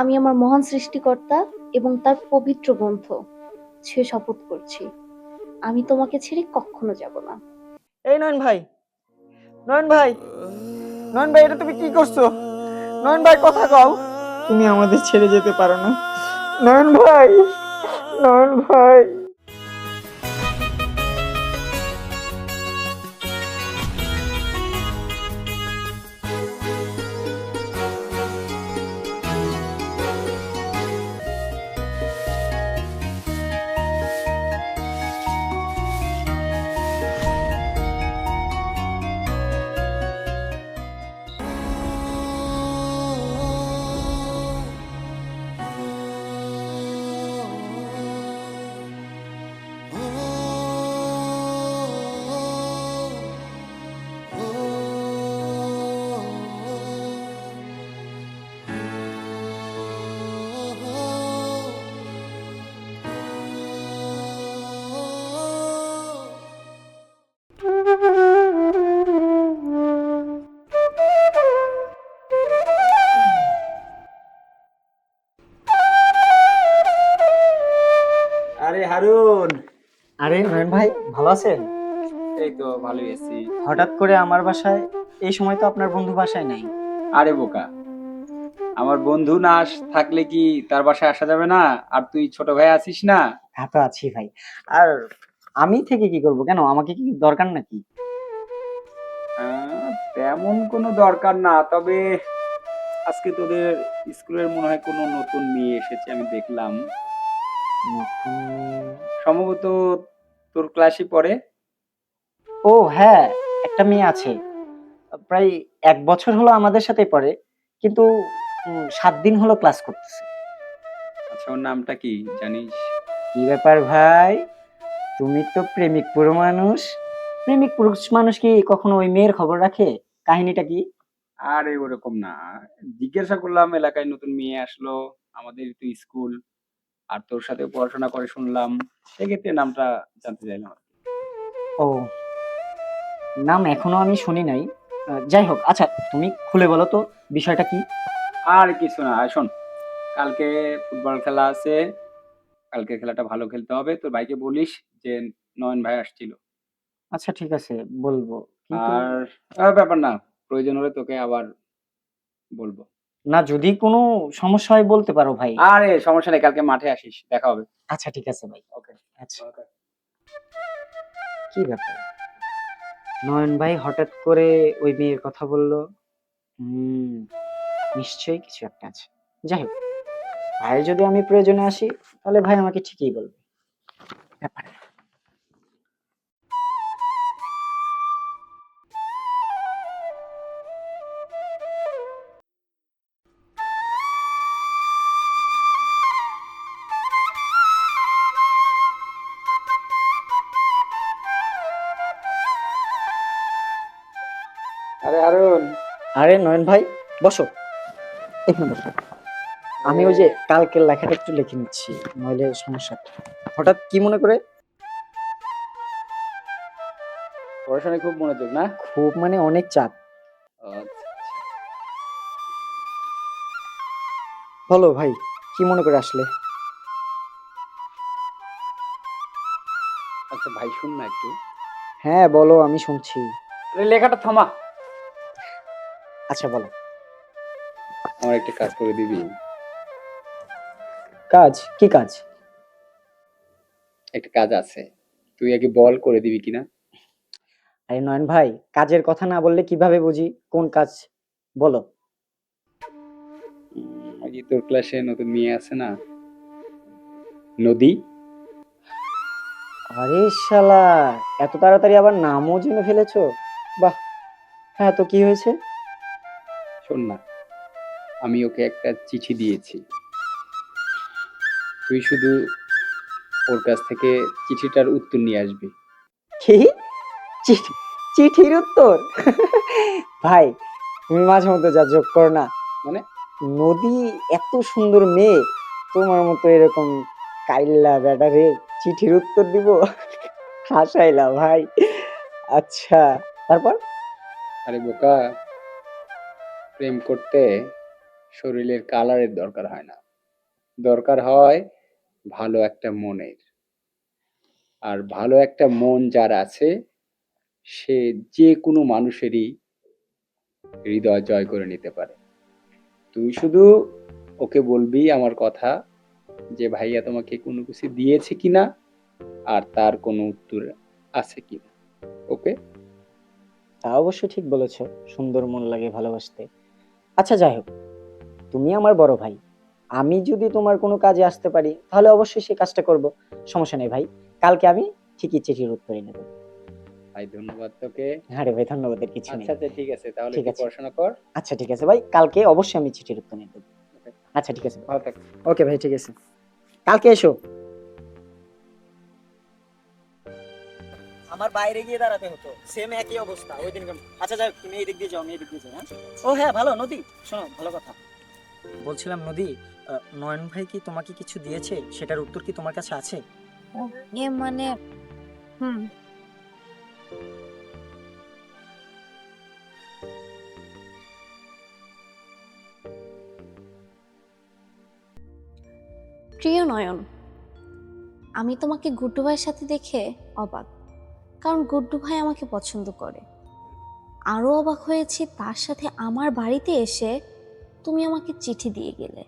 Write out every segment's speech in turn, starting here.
আমি আমার মহান সৃষ্টিকর্তা এবং তার পবিত্র গ্রন্থ। সে শপথ করছি। আমি তোমাকে ছেড়ে কখনো যাব না। এই নয়ন ভাই নয়ন ভাই নয়ন ভাই এটা তুমি কি করছ? নয়ন ভাই কথা কও। তুমি আমাদের ছেড়ে যেতে পারো না। নয়ন ভাই নয়ন ভাই। ভাই ভালো আছেন? এই তো ভালোই আছি। হঠাৎ করে আমার বাসায় এই সময় তো আপনার বন্ধু বাসায় নাই। আরে বোকা। আমার বন্ধু না আস- থাকলে কি তার বাসায় আসা যাবে না? আর তুই ছোট ভাই আছিস না? হ্যাঁ তো আছি ভাই। আর আমি থেকে কি করব কেন? আমাকে কি দরকার নাকি? আহ, তেমন কোনো দরকার না তবে আজকে তোদের স্কুলের মনে হয় কোনো নতুন মেয়ে এসেছে আমি দেখলাম। নতুন- সম্ভবত তোর ক্লাসই পড়ে? ও হ্যাঁ একটা মেয়ে আছে। প্রায় এক বছর হলো আমাদের সাথে পড়ে কিন্তু উম, সাত দিন হলো ক্লাস করতেছে। আচ্ছা ওর নামটা কি জানিস? কি ব্যাপার ভাই? তুমি তো প্রেমিক পুরো মানুষ। প্রেমিক পুরুষ মানুষ কি কখনো ওই মেয়ের খবর রাখে? কাহিনীটা কি? আরে ওরকম না। জিজ্ঞাসা করলাম এলাকায় নতুন মেয়ে আসলো আমাদের তো স্কুল। আর তোর সাথে পড়াশোনা করে শুনলাম সেক্ষেত্রে নামটা জানতে চাইলাম ও নাম এখনও আমি শুনি নাই। যাই হোক আচ্ছা তুমি খুলে বলো তো বিষয়টা কি? আর কিছু না শোন। কালকে ফুটবল খেলা আছে কালকে খেলাটা ভালো খেলতে হবে। তোর ভাইকে বলিস যে নয়ন ভাই আসছিল। আচ্ছা ঠিক আছে বলব। আর আর ব্যাপার না প্রয়োজন হলে তোকে আবার বলব। না যদি কোনো সমস্যা হয় বলতে পারো ভাই। আরে সমস্যা নেই কালকে মাঠে আসিস দেখা হবে। আচ্ছা ঠিক আছে ভাই। ওকে আচ্ছা। কি ব্যাপার? নয়ন ভাই হঠাৎ করে ওই মেয়ের কথা বলল হুম নিশ্চয়ই কিছু একটা আছে। যাই হোক ভাই যদি আমি প্রয়োজনে আসি তাহলে ভাই আমাকে ঠিকই বলবে। ব্যাপার আরে হারুন আরে নয়ন ভাই বসো। এখানে বসো আমি ওই যে কালকের লেখাটা একটু লিখে নিচ্ছি নইলে সমস্যা হঠাৎ কি মনে করে? পড়াশোনায় খুব মনোযোগ না? খুব মানে অনেক চাপ। বলো ভাই কি মনে করে আসলে? আচ্ছা ভাই শুন না একটু। হ্যাঁ বলো আমি শুনছি। আরে লেখাটা থামা। আচ্ছা বলো। আমার একটা কাজ করে দিবি। কাজ? কি কাজ? একটা কাজ আছে। তুই আগে বল করে দিবি কিনা। আরে নয়ন ভাই কাজের কথা না বললে কীভাবে বুঝি? কোন কাজ? বলো। ওই যে তোর ক্লাসে নতুন মেয়ে আছে না? নদী? আরে শালা এত তাড়াতাড়ি আবার নামও জেনে ফেলেছো? বাহ হ্যাঁ তো কি হয়েছে? শোন না আমি ওকে একটা চিঠি দিয়েছি। তুই শুধু ওর কাছ থেকে চিঠিটার উত্তর নিয়ে আসবি। কি? চিঠি চিঠির উত্তর? ভাই তুমি মাঝে মধ্যে যা যোগ করো না। মানে? নদী এত সুন্দর মেয়ে তোমার মতো এরকম কাইল্লা ব্যাটারে চিঠির উত্তর দিব? হাসাইলা ভাই। আচ্ছা তারপর? আরে বোকা প্রেম করতে শরীরের কালারের দরকার হয় না। দরকার হয় ভালো একটা মনের। আর ভালো একটা মন যার আছে, সে যে কোনো মানুষেরই হৃদয় জয় করে নিতে পারে। তুই শুধু ওকে বলবি আমার কথা যে, ভাইয়া, তোমাকে কোনো কিছু দিয়েছে কিনা? আর তার কোনো উত্তর আছে কিনা? ওকে? তা অবশ্য ঠিক বলেছ। সুন্দর মন লাগে ভালোবাসতে। আচ্ছা যাই হোক। তুমি আমার বড় ভাই। আমি যদি তোমার কোনো কাজে আসতে পারি তাহলে অবশ্যই সেই কাজটা করব। সমস্যা নেই ভাই। কালকে আমি ঠিকই চিঠির উত্তর এনে দেবো ভাই ধন্যবাদ তোকে। আরে ভাই ধন্যবাদের কিছু নেই। আচ্ছা আচ্ছা ঠিক আছে। তাহলে ঠিক আছে। পড়াশোনা কর। আচ্ছা ঠিক আছে ভাই। কালকে অবশ্যই আমি চিঠির উত্তর এনে দেবো আচ্ছা ঠিক আছে। ভালো থাক। ওকে ভাই ঠিক আছে। কালকে এসো। আমার বাইরে গিয়ে দাঁড়াতে হতো। সেম একই অবস্থা, ওই দিন আচ্ছা যাই তুমি এই দিক দিয়ে যাও, আমি এই দিক দিয়ে যাই হ্যাঁ? ও হ্যাঁ ভালো, নদী। শোনো, ভালো কথা। বলছিলাম, নদী নয়ন ভাই কি তোমাকে কিছু দিয়েছে? সেটার উত্তর কি তোমার কাছে আছে? এ মানে হুম। প্রিয় নয়ন, আমি তোমাকে গুড্ডু ভাইয়ের সাথে দেখে অবাক। কারণ গুড্ডু ভাই আমাকে পছন্দ করে। আরও অবাক হয়েছি তার সাথে আমার বাড়িতে এসে তুমি আমাকে চিঠি দিয়ে গেলে।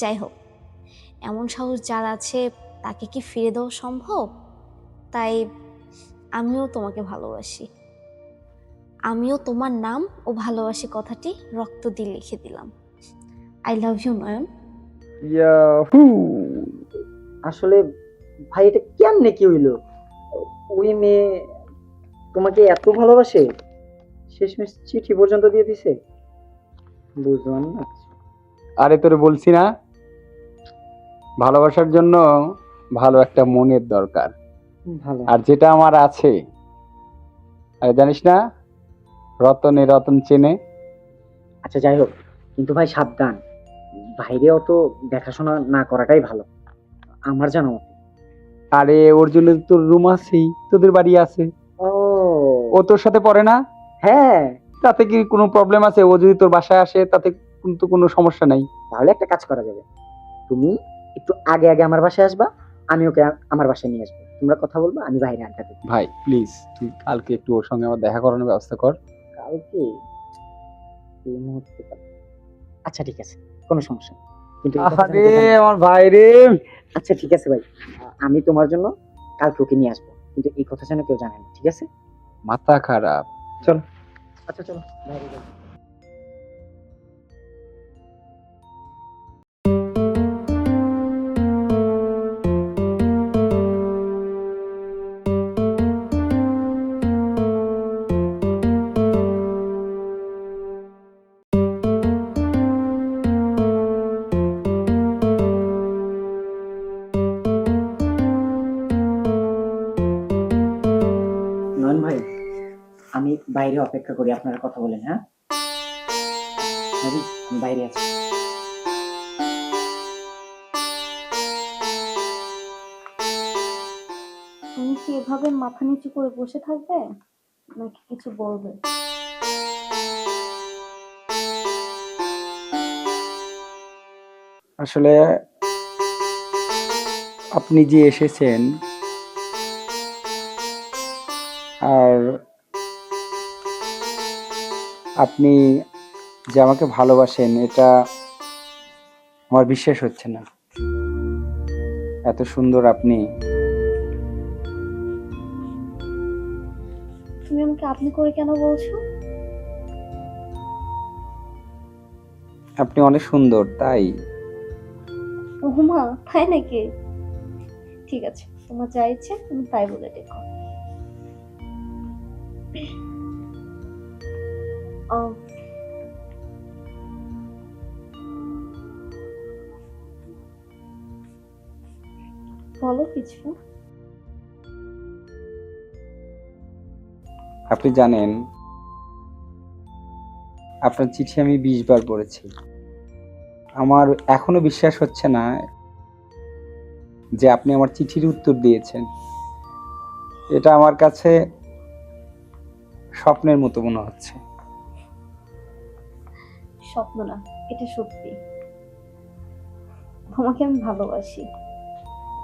যাই হোক, এমন সাহস যার আছে তাকে কি ফিরে দেওয়া সম্ভব? তাই আমিও তোমাকে ভালোবাসি। আমিও তোমার নাম ও ভালোবাসি কথাটি রক্ত দিয়ে লিখে দিলাম। আই লাভ ইউ নয়ন আসলে ভাই, এটা কেমনে কি হইল? ওই মেয়ে তোমাকে এত ভালোবাসে? শেষমেশ চিঠি পর্যন্ত দিয়ে দিছে? বুঝলাম না। আরে তোরে বলছি না ভালোবাসার জন্য ভালো একটা মনের দরকার। আর যেটা আমার আছে আরে জানিস না রতনে রতন চেনে। আচ্ছা যাই হোক কিন্তু ভাই সাবধান। বাইরে অত দেখাশোনা না করাটাই ভালো। আমার জানা মতে। আরে ওর জন্য তোর রুম আছেই তোদের বাড়ি আছে। ও। তোর সাথে পড়ে না? হ্যাঁ। তাতে কি কোনো প্রবলেম আছে? ও যদি তোর বাসায় আসে তাতে কিন্তু কোনো সমস্যা নাই। তাহলে একটা কাজ করা যাবে। তুমি একটু আগে আগে আমার বাসায় আসবা আমি ওকে আমার বাসায় নিয়ে আসব। তোমরা কথা বলব আমি বাইরে আড্ডা দেবো। ভাই প্লিজ তুই কালকে একটু ওর সঙ্গে আমার দেখা করানোর ব্যবস্থা কর। কালকে? এই মুহূর্তে আচ্ছা ঠিক আছে কোনো সমস্যা নেই। আরে আমি আমার ভাই রে। আচ্ছা ঠিক আছে ভাই। আমি তোমার জন্য কাল ওকে নিয়ে আসব কিন্তু এই কথা যেন কেউ জানে না ঠিক আছে? মাথা খারাপ। চলো। আচ্ছা চলো। অপেক্ষা করি আপনারা কথা বলেন হ্যাঁ? বাইরে আছি। তুমি কি এভাবে মাথা নিচু করে বসে থাকবে নাকি কিছু বলবে? আসলে আপনি যে এসেছেন আপনি যে আমাকে ভালোবাসেন এটা আমার বিশ্বাস হচ্ছে না। এত সুন্দর আপনি। তুমি আমাকে আপনি করে কেন বলছো? আপনি অনেক সুন্দর তাই? ওহুমা তাই নাকি? ঠিক আছে তোমার যা ইচ্ছে তুমি তাই বলে দেখো আহ, বলো কিছু। আপনি জানেন আপনার চিঠি আমি বিশ বার পড়েছি। আমার এখনও বিশ্বাস হচ্ছে না যে আপনি আমার চিঠির উত্তর দিয়েছেন। এটা আমার কাছে স্বপ্নের মতো মনে হচ্ছে। স্বপ্ন না, এটা সত্যি। তোমাকে আমি ভালোবাসি।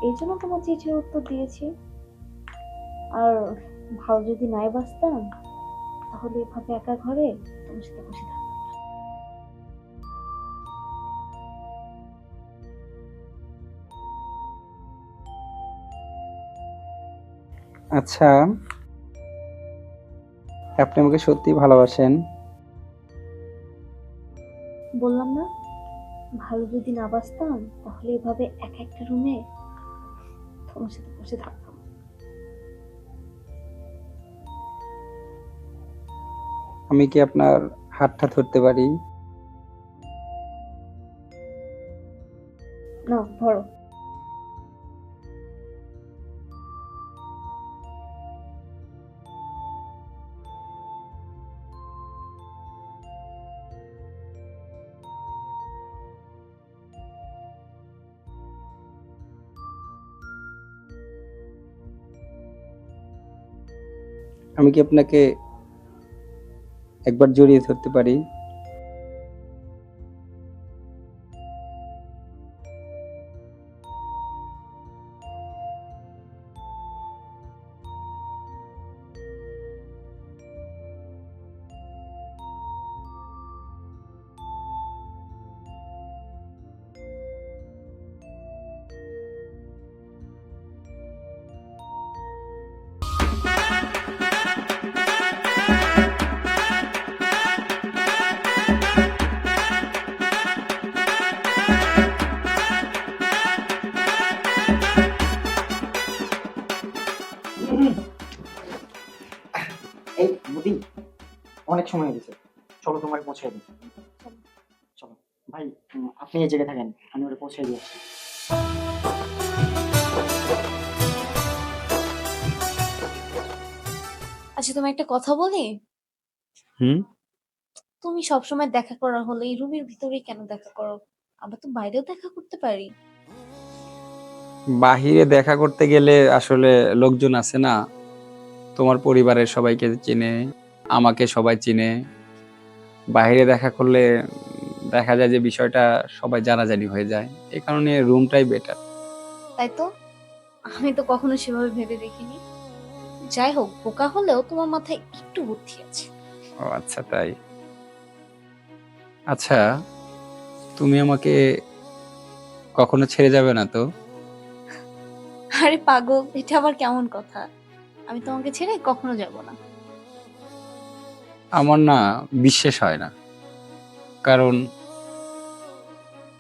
এই জন্য তোমার চিঠির উত্তর দিয়েছি। আর ভালো যদি নাই বাঁচতাম, তাহলে এভাবে একা ঘরে তোমার সাথে বসে থাকতাম। আচ্ছা আপনি আমাকে সত্যি ভালোবাসেন। বললাম না? ভালো যদি না বাঁচতাম, তাহলে এভাবে এক একটা রুমে তোমার সাথে বসে থাকতাম। আমি কি আপনার হাতটা ধরতে পারি? আমি কি আপনাকে একবার জড়িয়ে ধরতে পারি? এই মোদি। অনেক সময় হয়ে গেছে। চলো তোমার পৌঁছে দিই। চলো। ভাই আপনি এই জায়গায় থাকেন। আমি ওটা পৌঁছে দিয়ে আসছি। আচ্ছা তুমি একটা কথা বলি? হুম? তুমি সবসময় দেখা করা হলে এই রুমের ভিতরেই কেন দেখা করো? আমরা তো বাইরেও দেখা করতে পারি। বাহিরে দেখা করতে গেলে আসলে লোকজন আছে না। তোমার পরিবারের সবাইকে চিনে আমাকে সবাই চিনে। বাইরে দেখা করলে দেখা যায় যে বিষয়টা সবাই জানাজানি হয়ে যায়। এ কারণে রুমটাই বেটার তাই তো? আমি তো কখনো সেভাবে ভেবে দেখিনি। যাই হোক বোকা হলেও তোমার মাথায় একটু বুদ্ধি আছে। ও আচ্ছা তাই। আচ্ছা তুমি আমাকে কখনো ছেড়ে যাবে না তো? আরে পাগল এটা আবার কেমন কথা? আমি তোমাকে ছেড়ে কখনো যাব না। আমার না বিশ্বাস হয় না। কারণ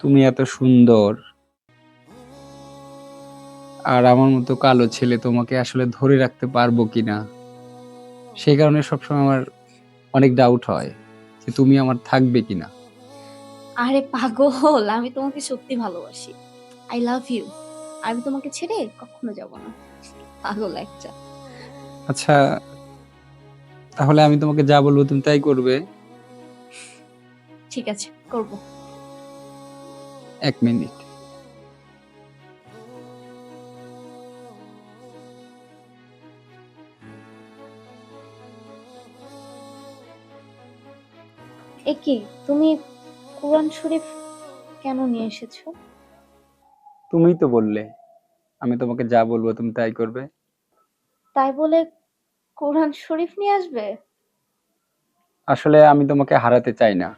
তুমি এত সুন্দর আর আমার মতো কালো ছেলে তোমাকে আসলে ধরে রাখতে পারব কিনা সেই কারণে সবসময় আমার অনেক ডাউট হয় যে তুমি আমার থাকবে কিনা। আরে পাগল আমি তোমাকে সত্যি ভালোবাসি। আই লাভ ইউ আমি তোমাকে ছেড়ে কখনো যাব না। পাগল একটা। আচ্ছা তাহলে আমি তোমাকে যা বলব তুমি তাই করবে। ঠিক আছে করব। এক মিনিট। এ কি তুমি কোরআন শরীফ কেন নিয়ে এসেছ? তুমিই তো বললে আমি তোমাকে যা বলব তুমি তাই করবে। তাই বলে কোরআন শরীফ নিয়ে আসবে? আসলে আমি তোমাকে হারাতে চাই না।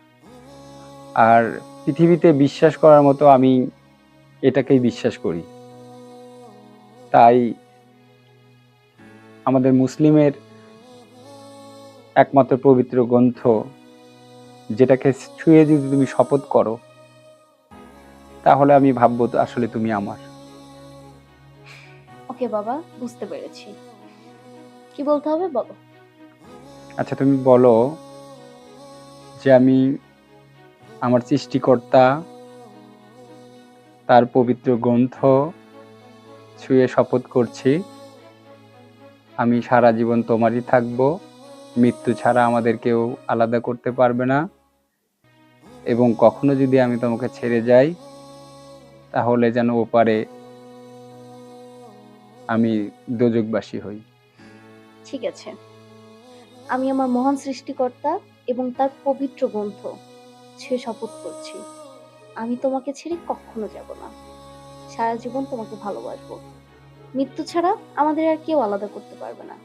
আর পৃথিবীতে বিশ্বাস করার মতো আমি এটাকেই বিশ্বাস করি। তাই আমাদের মুসলিমের একমাত্র পবিত্র গ্রন্থ যেটাকে ছুঁয়ে যদি তুমি শপথ করো তাহলে আমি ভাববো আসলে তুমি আমার। ওকে বাবা বুঝতে পেরেছি। কি বলতে হবে? বলো। আচ্ছা তুমি বলো যে আমি আমার সৃষ্টিকর্তা, তার পবিত্র গ্রন্থ ছুঁয়ে শপথ করছি। আমি সারা জীবন তোমারই থাকব। মৃত্যু ছাড়া আমাদের কেউ আলাদা করতে পারবে না। এবং কখনো যদি আমি তোমাকে ছেড়ে যাই, তাহলে যেন ওপারে আমি দোজকবাসী হই। ঠিক আছে। আমি আমার মহান সৃষ্টিকর্তা এবং তার পবিত্র গ্রন্থ সে শপথ করছি। আমি তোমাকে ছেড়ে কখনো যাব না। সারা জীবন তোমাকে ভালোবাসবো। মৃত্যু ছাড়া আমাদের আর কেউ আলাদা করতে পারবে না।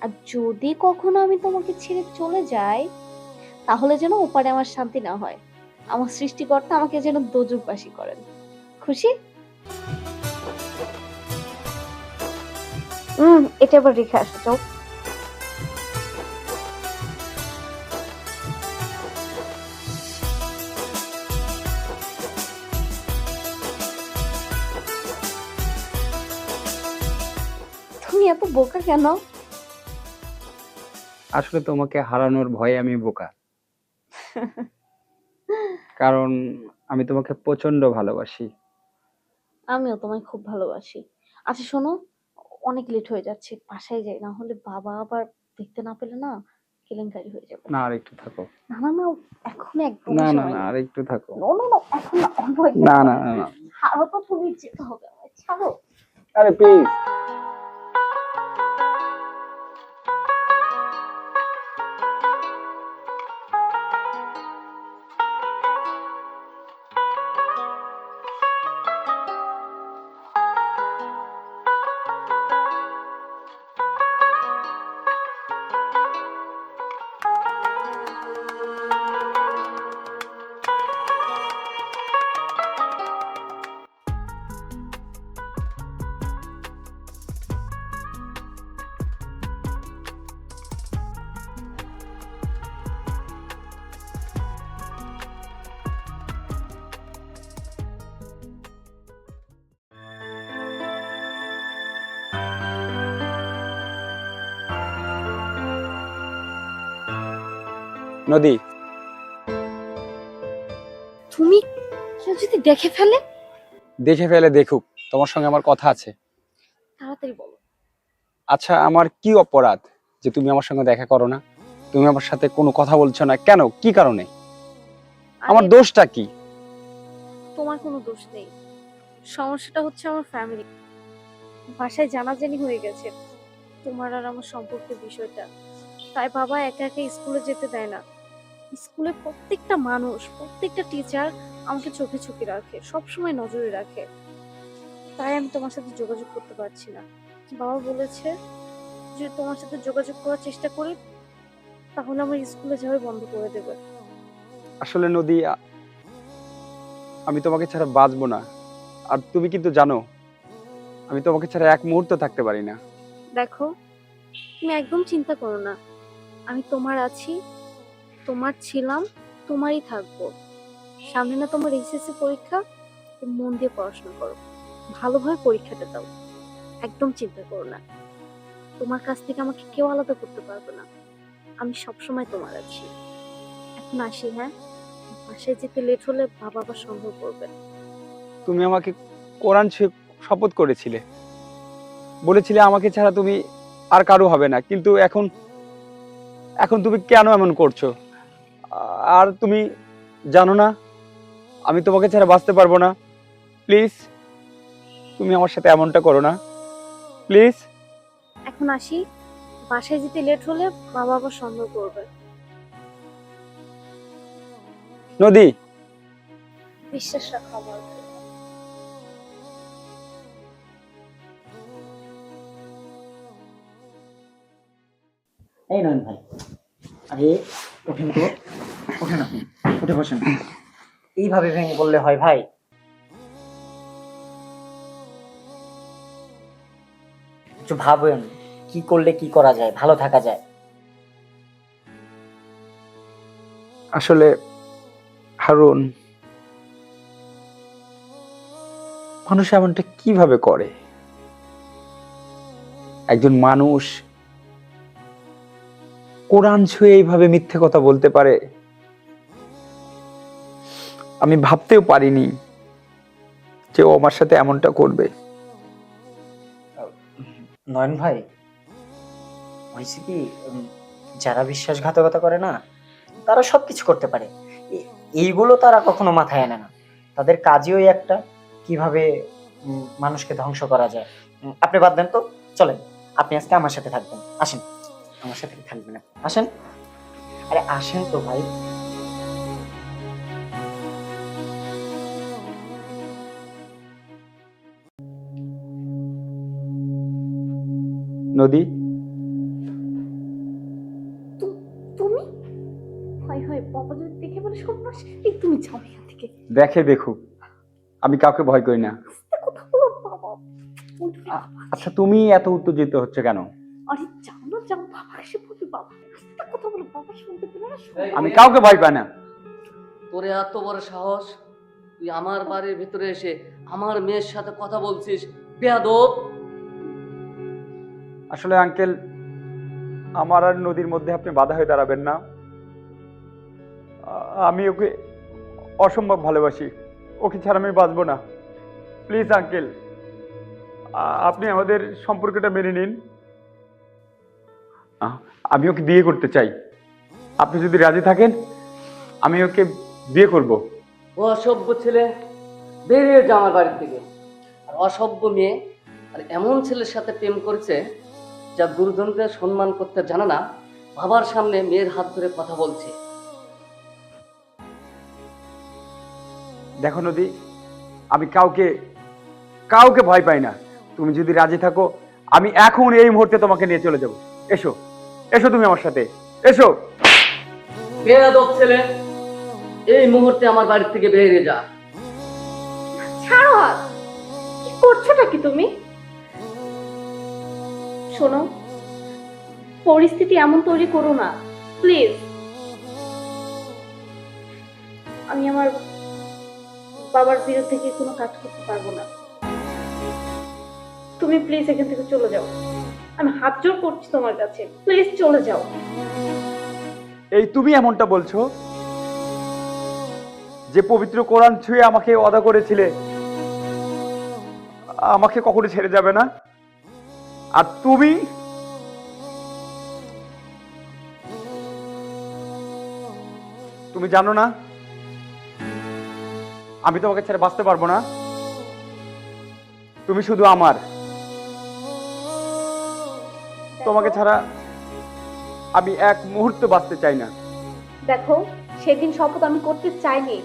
আর যদি কখনো আমি তোমাকে ছেড়ে চলে যাই, তাহলে যেন ওপারে আমার শান্তি না হয়। আমার সৃষ্টিকর্তা আমাকে যেন দোজকবাসী করেন। খুশি? হুম এটা আবার রেখে আসো যাও। তুমি এত বোকা কেন? আসলে তোমাকে হারানোর ভয়ে আমি বোকা। কারণ আমি তোমাকে প্রচণ্ড ভালোবাসি। আমিও তোমায় খুব ভালোবাসি। আচ্ছা শোনো অনেক লেট হয়ে যাচ্ছে বাসায় যাই না হলে বাবা আবার দেখতে না পেলে না কেলেঙ্কারি হয়ে যাবে। না আর একটু থাকো। না না না এখন একদম না না না। আর একটু থাকো। না না না এখন না অল্প না না। না না। ছাড়ো তো তুমি যেতে হবে ছাড়ো। আরে প্লিজ নদী। তুমি কেউ যদি দেখে ফেলে? দেখে ফেলে দেখুক তোমার সঙ্গে আমার কথা আছে। তাড়াতাড়ি বলো। আচ্ছা আমার কি অপরাধ যে তুমি আমার সঙ্গে দেখা করো না? তুমি আমার সাথে কোনো কথা বলছো না? কেন? কি কারণে? আমার দোষটা কি? তোমার কোনো দোষ নেই। সমস্যাটা হচ্ছে আমার ফ্যামিলি বাসায় জানাজানি হয়ে গেছে। তোমার আর আমার সম্পর্কের বিষয়টা। তাই বাবা একা একা স্কুলে যেতে দেয় না। স্কুলে প্রত্যেকটা মানুষ প্রত্যেকটা টিচার আমাকে চোখে চোখে রাখে সবসময় নজরে রাখে। তাই আমি তোমার সাথে যোগাযোগ করতে পারছি না। বাবা বলেছে যে তোমার সাথে যোগাযোগ করার চেষ্টা করি তাহলে আমার স্কুলে যাওয়া বন্ধ করে দেবে। আসলে নদী আমি তোমাকে ছাড়া বাঁচবো না। আর তুমি কিন্তু জানো আমি তোমাকে ছাড়া এক মুহূর্ত থাকতে পারি না। দেখো তুমি একদম চিন্তা করো না। আমি তোমার আছি তোমার ছিলাম, তোমারই থাকব। সামনে না তোমার এইচএসসি পরীক্ষা মন দিয়ে পড়াশোনা করো। ভালোভাবে পরীক্ষাটা দাও। একদম চিন্তা করো না। তোমার কাছ থেকে আমাকে কেউ আলাদা করতে পারবে না। আমি সবসময় তোমার আছি। এখন আসি হ্যাঁ? বাসায় যেতে লেট হলে বাবা আবার সন্দেহ করবে। তুমি আমাকে কোরআন শপথ করেছিলে। বলেছিলে আমাকে ছাড়া তুমি আর কারও হবে না। কিন্তু এখন এখন তুমি কেন এমন করছ? আর তুমি জানো না আমি তোমাকে ছাড়া বাঁচতে পারব না। প্লিজ তুমি আমার সাথে এমনটা করো না। প্লিজ। এখন আসি বাসায় যেতে লেট হলে বাবা আবার সন্দেহ করবে। নদী। বিশ্বাস রাখো আমার এই নয়ন ভাই আরে ওঠেন তো। ওঠেন আপনি উঠে বসেন। এইভাবে ভেঙে বললে হয় ভাই? একটু ভাবেন কি করলে কি করা যায় ভালো থাকা যায়। আসলে হারুন মানুষ এমনটা কীভাবে করে? একজন মানুষ কোরআন ছুঁয়ে এইভাবে মিথ্যে কথা বলতে পারে? আমি ভাবতেও পারিনি যে ও আমার সাথে এমনটা করবে। নয়ন ভাই হয়েছে কি যারা বিশ্বাসঘাতকতা করে না, তারা সব কিছু করতে পারে। এইগুলো তারা কখনো মাথায় আনে না। তাদের কাজই ওই একটা, কীভাবে মানুষকে ধ্বংস করা যায়। আপনি বাদ দেন তো, চলেন, আপনি আজকে আমার সাথে থাকবেন। আসেন, আমার সাথে থাকবেন। আসেন। আরে, আসেন তো ভাই। নদী? তুমি? হয় হয় বাবা যদি দেখে বলে সর্বনাশ এই তুমি যাও এখান থেকে। দেখে দেখুক। আমি কাউকে ভয় করি না। কথা বলো বাবা। আচ্ছা তুমি এত উত্তেজিত হচ্ছে কেন? আরে যাও না যাও বাবা এসে বলবে বাবা। কথা বলো বাবা শুনতে পেলে না আমি কাউকে ভয় পাই না। তোর এত বড় সাহস তুই আমার বাড়ির ভিতরে এসে আমার মেয়ের সাথে কথা বলছিস। বেয়াদব! আসলে আঙ্কেল, আমার আর নদীর মধ্যে আপনি বাধা হয়ে দাঁড়াবেন না। আমি ওকে অসম্ভব ভালোবাসি। ওকে ছাড়া আমি বাঁচবো না। প্লিজ আঙ্কেল আপনি আমাদের সম্পর্কটা মেনে নিন। আমি ওকে বিয়ে করতে চাই। আপনি যদি রাজি থাকেন, আমি ওকে বিয়ে করব। ও অসভ্য ছেলে, বেরিয়ে যা আমার বাড়ি থেকে আর অসভ্য মেয়ে, আর এমন ছেলের সাথে প্রেম করেছে যা গুরুজনকে সম্মান করতে জানে না বাবার সামনে মেয়ের হাত ধরে কথা বলছে। দেখো নদী আমি কাউকে কাউকে ভয় পাই না। তুমি যদি রাজি থাকো আমি এখন এই মুহূর্তে তোমাকে নিয়ে চলে যাব। এসো এসো তুমি আমার সাথে এসো। বেয়াদব ছেলে এই মুহূর্তে আমার বাড়ি থেকে বেরিয়ে যা। ছাড়ো হাত কি করছোটা কি তুমি? শোনো। পরিস্থিতি এমন তৈরি করো না, প্লিজ। আমি আমার বাবার বিরুদ্ধে গিয়ে কোনো কাজ করতে পারব না। তুমি প্লিজ এখান থেকে চলে যাও। আমি হাত জোর করছি তোমার কাছে। প্লিজ চলে যাও। এই তুমি এমনটা বলছো? যে পবিত্র কোরআন ছুঁয়ে আমাকে অদা করেছিলে, আমাকে কখনো ছেড়ে যাবে না? আর তুমি? তুমি জানো না? আমি তোমাকে ছেড়ে বাঁচতে পারব না। তুমি শুধু আমার। তোমাকে ছাড়া আমি এক মুহূর্ত বাঁচতে চাই না। দেখো সেদিন শপথ আমি করতে চাইনি।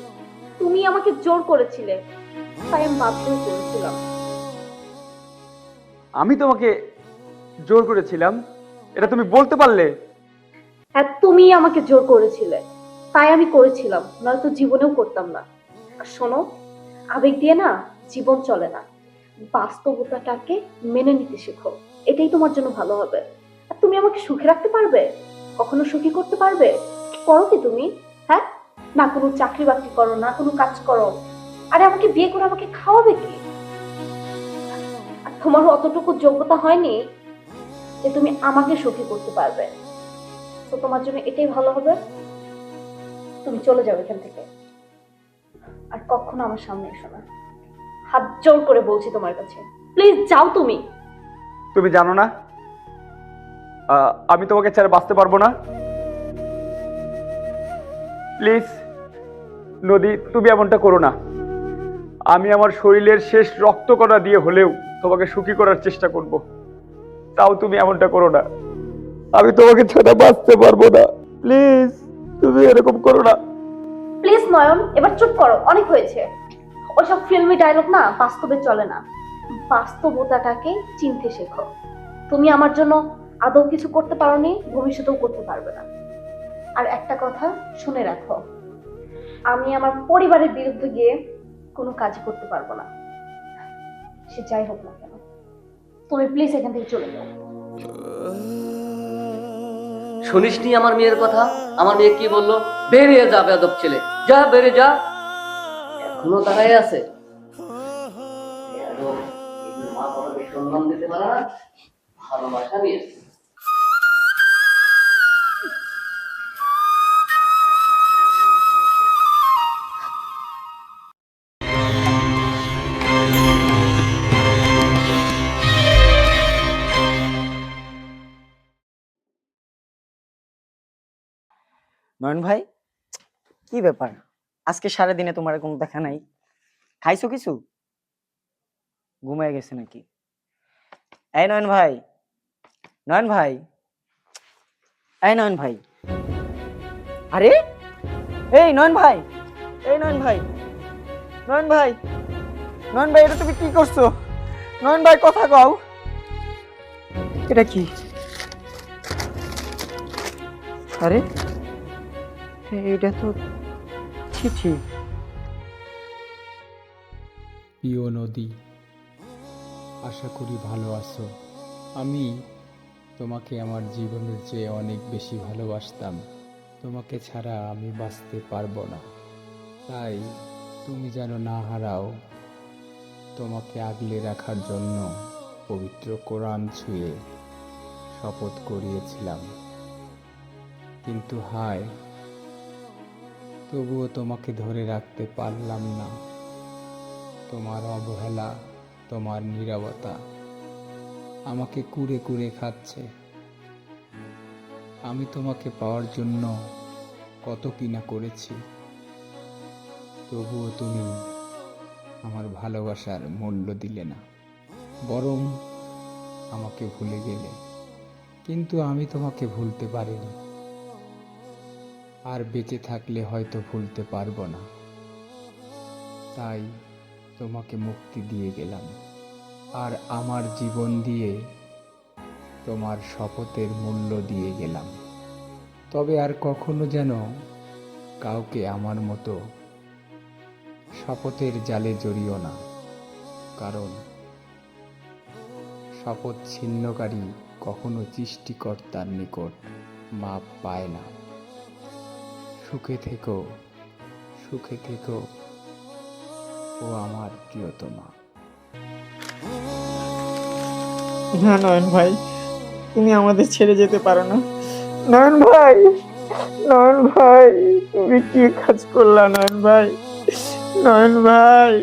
তুমি আমাকে জোর করেছিলে তাই আমি বাধ্য করেছিলাম আমি তোমাকে জোর করেছিলাম। এটা তুমি বলতে পারলে? হ্যাঁ তুমি আমাকে জোর করেছিলে। তাই আমি করেছিলাম, নয়তো জীবনেও করতাম না। আর শোনো, আবেগ দিয়ে না জীবন চলে না। বাস্তবতাটাকে মেনে নিতে শেখো। এটাই তোমার জন্য ভালো হবে। আর তুমি আমাকে সুখে রাখতে পারবে? কখনো সুখী করতে পারবে? করো কি তুমি? হ্যাঁ? না কোনো চাকরি বাকরি করো, না কোনো কাজ করো। আরে আমাকে বিয়ে করে আমাকে খাওয়াবে কি? আর তোমার অতটুকু যোগ্যতা হয়নি যে তুমি আমাকে সুখী করতে পারবে। তো তোমার জন্য এটাই ভালো হবে। তুমি চলে যাও এখান থেকে। আর কখনো আমার সামনে এসো না। হাত জোর করে বলছি তোমার কাছে। প্লিজ যাও তুমি। তুমি জানো না? আমি তোমাকে ছেড়ে বাঁচতে পারব না। প্লিজ, নদী, তুমি এমনটা করো না। আমি আমার শরীরের শেষ রক্ত কণা দিয়ে হলেও তোমাকে সুখী করার চেষ্টা করব। তাও তুমি এমনটা করো না। আমি তোমাকে ছেড়ে বাঁচতে পারব না। প্লিজ, তুমি এরকম করো না। প্লিজ নয়ন, এবার চুপ করো, অনেক হয়েছে। ওইসব ফিল্মি ডায়লগ না বাস্তবে চলে না। বাস্তবতাটাকে চিনতে শেখো। তুমি আমার জন্য আদৌ কিছু করতে পারোনি, ভবিষ্যতেও করতে পারবে না। আর একটা কথা শুনে রাখো, আমি আমার পরিবারের বিরুদ্ধে গিয়ে কোনো কাজ করতে পারব না। সে যাই হোক না তুমি প্লিজ এখান থেকে চলে যাও। শুনিসনি আমার মেয়ের কথা? আমার মেয়ে কি বলল? বেরিয়ে যা বেদব ছেলে। যা বেরে যা। এখনও দাঁড়াই আছে। দিতে না, ভালোবাসা নিয়েছে নয়ন ভাই, কি ব্যাপার? আজকে সারাদিনে তোমার কোনো দেখা নাই। খাইছো কিছু? ঘুমায় গেছে নাকি? এই নয়ন ভাই নয়ন ভাই, এই নয়ন ভাই। আরে? এই নয়ন ভাই, এই নয়ন ভাই নয়ন ভাই নয়ন ভাই, এটা তুমি কি করছ? নয়ন ভাই, কথা কও। এটা কি? আরে? এটা তো চিঠি প্রিয় নদী, আশা করি ভালো আছো। আমি তোমাকে আমার জীবনের চেয়ে অনেক বেশি ভালোবাসতাম। তোমাকে ছাড়া আমি বাঁচতে পারব না। তাই তুমি যেন না হারাও, তোমাকে আগলে রাখার জন্য পবিত্র কোরআন ছুঁয়ে শপথ করিয়েছিলাম। কিন্তু হায় তবুও তোমাকে ধরে রাখতে পারলাম না। তোমার অবহেলা, তোমার নীরবতা আমাকে কুড়ে কুড়ে খাচ্ছে। আমি তোমাকে পাওয়ার জন্য কত কিনা করেছি। তবুও তুমি আমার ভালোবাসার মূল্য দিলে না। বরং আমাকে ভুলে গেলে। কিন্তু আমি তোমাকে ভুলতে পারিনি। আর বেঁচে থাকলে হয়তো ভুলতে পারব না। তাই তোমাকে মুক্তি দিয়ে গেলাম। আর আমার জীবন দিয়ে তোমার শপথের মূল্য দিয়ে গেলাম। তবে আর কখনো যেন কাউকে আমার মতো শপথের জালে জড়িও না। কারণ শপথ ছিন্নকারী কখনো সৃষ্টিকর্তার নিকট মাপ পায় না। সুখে থেকো সুখে থেকো ও আমার প্রিয়তমা। না, নয়ন ভাই, তুমি আমাদের ছেড়ে যেতে পারো না। নয়ন ভাই নয়ন ভাই, তুমি কি কাজ করলা, নয়ন ভাই? নয়ন ভাই।